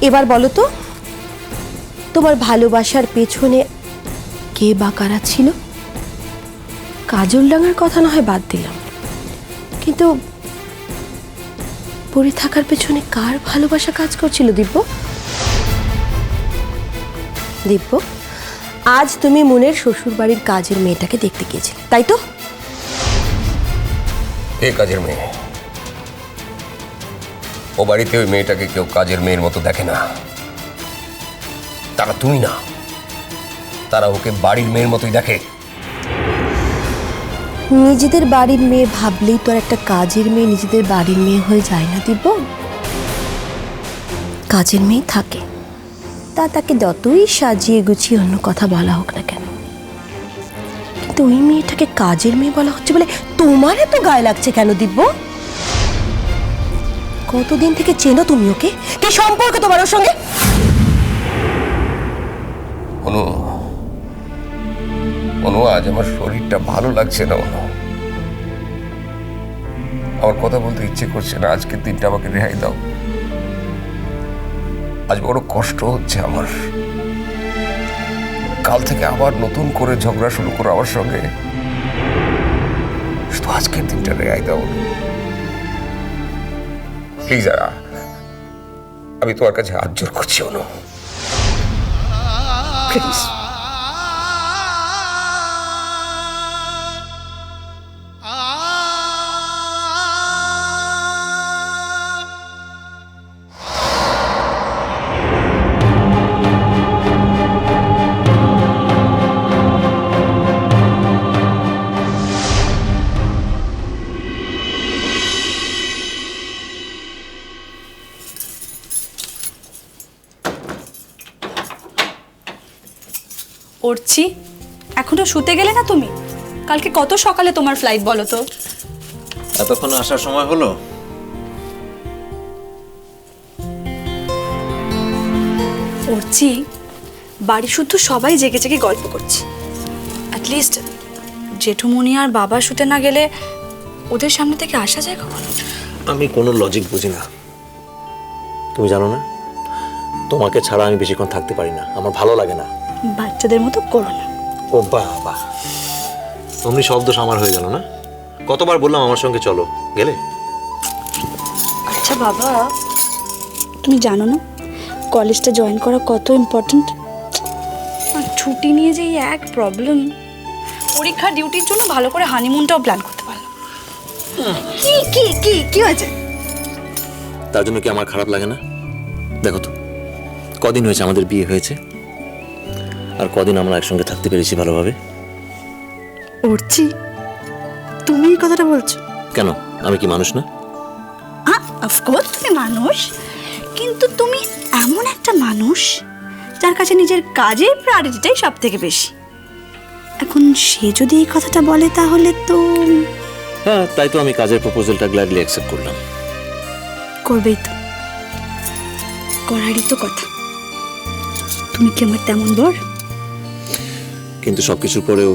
এবার বলো তো, তোমার ভালোবাসার পেছনে কে বা কারা ছিল? কাজল ডাঙার কথা না হয় বাদ দিলাম। কিন্তু পড়ে থাকার পেছনে কার ভালোবাসা কাজ করছিল, দিব্য? দিব্য, আজ তুমি মনের শ্বশুর বাড়ির কাজের মেয়েটাকে দেখতে গিয়েছিলে, তাই তো? কে কাজের মেয়ে? ও বাড়িতে ওই মেয়েটাকে কেউ কাজের মেয়ের মতো দেখে না। তারা তুমি না। তারা ওকে বাড়ির মেয়ের মতোই দেখে। নিজেদের বাড়ির মেয়ে ভাবলেই তো একটা কাজের মেয়ে নিজেদের বাড়ির মেয়ে হয়ে যায় না, দিব্য। কাজের মেয়ে থাকে। তা তাকে যতই সাজিয়ে গুছিয়ে অন্য কথা বলা হোক না কেন। কিন্তু ওই মেয়েটাকে কাজের মেয়ে বলা হচ্ছে বলে তোমার এত গায়ে লাগছে কেন, দিব্য? কতদিন থেকে চেনো তুমি ওকে? কি সম্পর্ক তোমার ওর সঙ্গে? অনু অনু, আজ আমার শরীরটা ভালো লাগছে না, অনু। আমার কথা বলতে ইচ্ছে করছে না, আজকের দিনটা আমাকে রেহাই দাও। আজ বড় কষ্ট হচ্ছে আমার। কাল থেকে আবার নতুন করে ঝগড়া শুরু করো আমার সঙ্গে। শুধু আজকের দিনটা রেহাই দাও প্লিজ আমি তোমার কাছে হাত জোর করছি অনু। প্লিজ। উঠছি এখনও শুতে গেলে না তুমি? কালকে কত সকালে তোমার ফ্লাইট বলো তো? এতক্ষণ আসার সময় হলো? উঠছি বাড়ি শুদ্ধ সবাই জেগে জেগে গল্প করছি। অ্যাটলিস্ট জেঠুমনি আর বাবা শুতে না গেলে ওদের সামনে থেকে আসা যায় কখনো? আমি কোনো লজিক বুঝি না। তুমি জানো না? তোমাকে ছাড়া আমি বেশিক্ষণ থাকতে পারি না। আমার ভালো লাগে না। বাচ্চাদের মতো করো না। ও বাহ বাহ অমনি শব্দ আমার হয়ে গেল না? কতবার বললাম আমার সঙ্গে চলো। গেলে? আচ্ছা বাবা তুমি জানো না কলেজটা জয়েন করা কত ইম্পর্ট্যান্ট আর ছুটি নিয়ে যে এক প্রবলেম পরীক্ষা ডিউটির জন্য ভালো করে হানিমুনটাও প্ল্যান করতে পারলাম কি কি কি কি হয়েছে? তার জন্য কি আমার খারাপ লাগে না? দেখো তো কদিন হয়েছে আমাদের বিয়ে হয়েছে। আর কদিন আমরা একসঙ্গে থাকতে পেরেছি ভালোভাবে? উঠছি তুমি এই কথাটা বলছো? কেন? আমি কি মানুষ না? অফকোর্স তুমি মানুষ কিন্তু তুমি এমন একটা মানুষ যার কাছে নিজের কাজের প্রায়োরিটিটাই সব থেকে বেশি। এখন সে যদি এই কথাটা বলে তাহলে তো হ্যাঁ তাই তো আমি কাজের প্রপোজালটা গ্ল্যাডলি অ্যাকসেপ্ট করলাম। করবেই তো। করারই তো কথা। তুমি কি আমার তেমন বর? কিন্তু সব কিছুর পরেও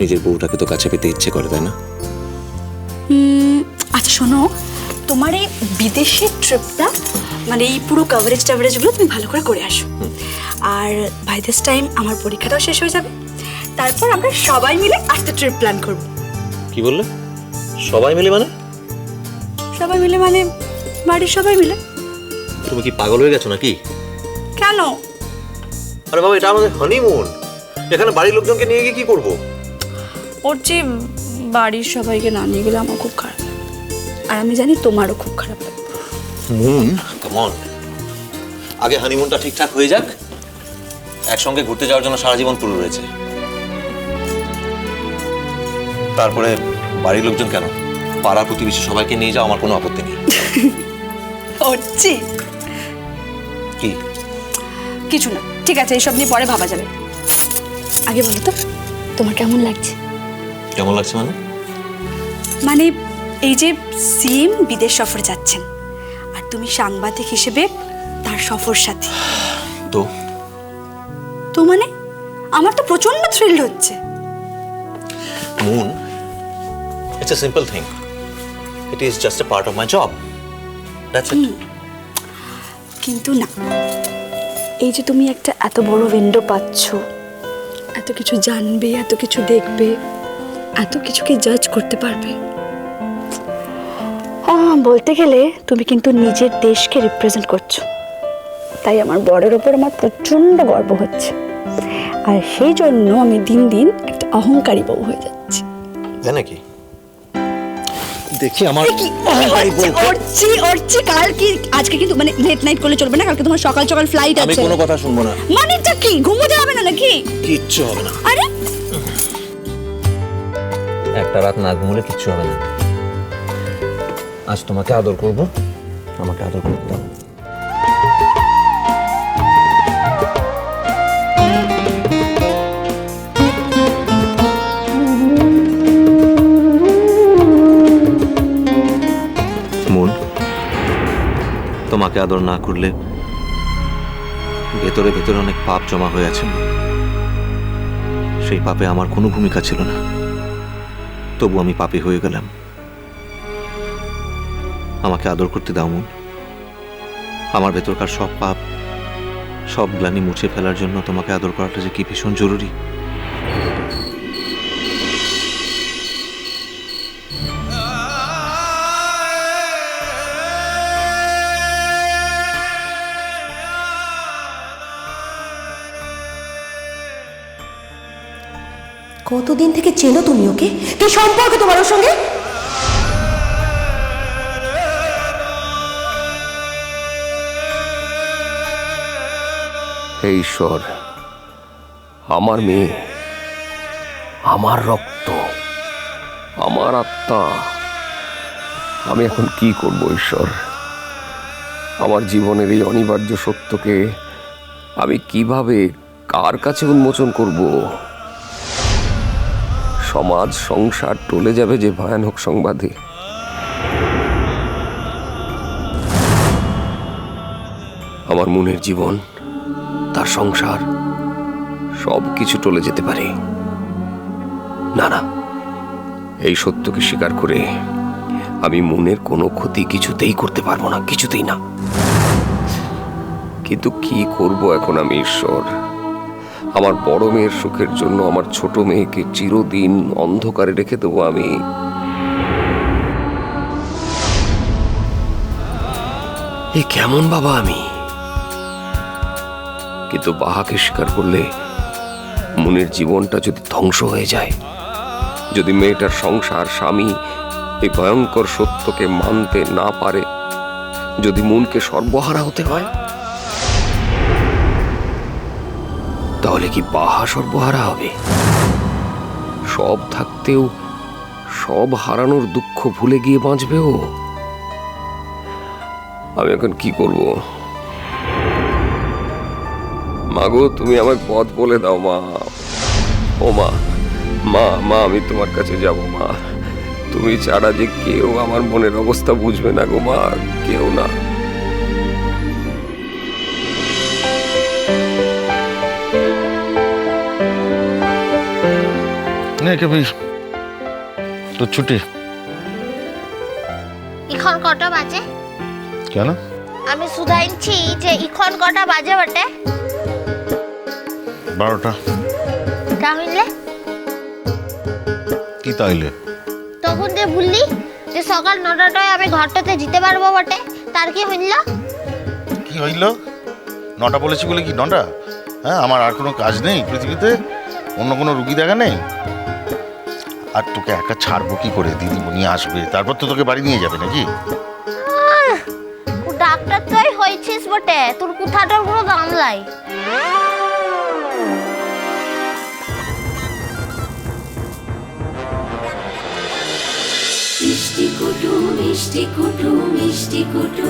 নিজের বউটাকে তো কাছে পেতে ইচ্ছে করে তাই না? আচ্ছা শোনো। তোমার এই বিদেশের ট্রিপটা মানে এই পুরো কভারেজ টাভারেজগুলো তুমি ভালো করে করে আসো। আর বাই দিস টাইম আমার পরীক্ষাটাও শেষ হয়ে যাবে। তারপর আমরা সবাই মিলে একটা ট্রিপ প্ল্যান করব। কি বললে? সবাই মিলে মানে? সবাই মিলে মানে বাড়ির সবাই মিলে। তুমি কি পাগল হয়ে গেছো নাকি? কেন? আরে বাবা এটা আমাদের হানিমুন এখানে বাড়ির লোকজনকে নিয়ে গিয়ে কি করব? ওর যে বাড়ির সবাইকে না নিয়ে গেলে আমার খুব খারাপ আর আমি জানি তোমারও খুব খারাপ লাগে। মুন কেমন আগে হানিমুনটা ঠিকঠাক হয়ে যাক একসঙ্গে ঘুরতে যাওয়ার জন্য সারা জীবন পুরো রয়েছে। তারপরে বাড়ির লোকজন কেন? পাড়া প্রতিবেশী সবাইকে নিয়ে যাও আমার কোনো আপত্তি নেই। হচ্ছি কি? কিছু না। ঠিক আছে এইসব নিয়ে পরে ভাবা যাবে। আগে বলো তো তোমার কেমন লাগছে? কেমন লাগছে মানে? মানে এই যে সিএম বিদেশ সফরে যাচ্ছেন আর তুমি সাংবাদিক হিসেবে তার সফর সাথী। তো? তো মানে? আমার তো প্রচণ্ড থ্রিল হচ্ছে। Moon it's a simple thing it is just a part of my job that's it কিন্তু না এই যে তুমি একটা এত বড় উইন্ডো পাচ্ছ এত কিছু জানবে এত কিছু দেখবে এত কিছুকে জাজ করতে পারবে। বলতে গেলে তুমি কিন্তু নিজের দেশকে রিপ্রেজেন্ট করছ। তাই আমার বরের ওপর আমার প্রচণ্ড গর্ব হচ্ছে। আর সেই জন্য আমি দিন দিন একটা অহংকারী বউ হয়ে যাচ্ছি। তাই নাকি? দেখি আমার কি অর্চি অর্চি কাল কি আজকে কিন্তু মানে লেট নাইট করলে চলবে না? কালকে তোমার সকাল সকাল ফ্লাইট আমি কোনো কথা শুনব না। মানেটা কি? না নাকি? কিচ্ছু হবে না। আরে! একটা রাত না ঘুমলে কিচ্ছু হবে না। আজ তোমাকে আদর করব। আমাকে আদর করতে দাও মন তোমাকে আদর না করলে ভেতরে ভেতরে অনেক পাপ জমা হয়ে আছে সেই পাপে আমার কোনো ভূমিকা ছিল না। তবু আমি পাপে হয়ে গেলাম। আমাকে আদর করতে দাও মন আমার ভেতরকার সব পাপ, সব গ্লানি মুছে ফেলার জন্য তোমাকে আদর করাটা যে কি ভীষণ জরুরি। কতদিন থেকে চেনো তুমি ওকে? কি সম্পর্ক তোমার ওর সঙ্গে? ঈশ্বর, আমার মেয়ে, আমার রক্ত, আমার আত্মা, আমি এখন কি করব ঈশ্বর? আমার জীবনের এই অনিবার্য সত্যকে আমি কীভাবে কার কাছে উন্মোচন করব? সমাজ, সংসার টলে যাবে যে ভয়ানক সংবাদে। আমার মনের জীবন, তার সংসার সব কিছু টলে যেতে পারে। না না, এই সত্যকে স্বীকার করে আমি মনের কোনো ক্ষতি কিছুতেই করতে পারব না, কিছুতেই না। কিন্তু কি করব এখন আমি, ঈশ্বর? আমার বড় মেয়ের সুখের জন্য আমার ছোট মেয়েকে চিরদিন অন্ধকারে রেখে দেবো আমি। এ কেমন বাবা আমি? কিন্তু বাহাকে স্বীকার করলে মনের জীবনটা যদি ধ্বংস হয়ে যায়, যদি মেয়েটার সংসার, স্বামী এই ভয়ঙ্কর সত্যকে মানতে না পারে, যদি মনকে সর্বহারা হতে হয় তাহলে কি বাহা সর্বহারা হবে? সব থাকতেও, সব হারানোর দুঃখ ভুলে গিয়ে বাঁচবে ও? আমি এখন কি করব? মাগো, তুমি আমায় পথ বলে দাও, মা। ও মা মা মা, আমি তোমার কাছে যাব, মা। তুমি ছাড়া যে কেউ আমার মনের অবস্থা বুঝবে না গো, মা, কেউ না। নে কবির তো ছুটি। ইখন কটা বাজে? কেন? আমি শুধাইছি যে ইখন কটা বাজে বটে। বারোটা। তা হইলে কি তাইলে? তখন যে বললি যে সকাল নটাটায় আমি ঘরটাতে যেতে পারব বটে তার কি হইল? কি হইল? নটা বলেছি বলে কি নটা? হ্যাঁ আমার আর কোনো কাজ নেই পৃথিবীতে? অন্য কোনো রুগী দেখা নেই? আর তোকে একা ছাড়বো কি করে? দিদিমণি আসবে। তারপর তো তোকে বাড়ি নিয়ে যাবে নাকি? ডাক্তার তুই হয়েছিস বটে। তোর কুঠাটার কোনো দাম লাই মিষ্টি কুটু মিষ্টি কুটু মিষ্টি কুটু।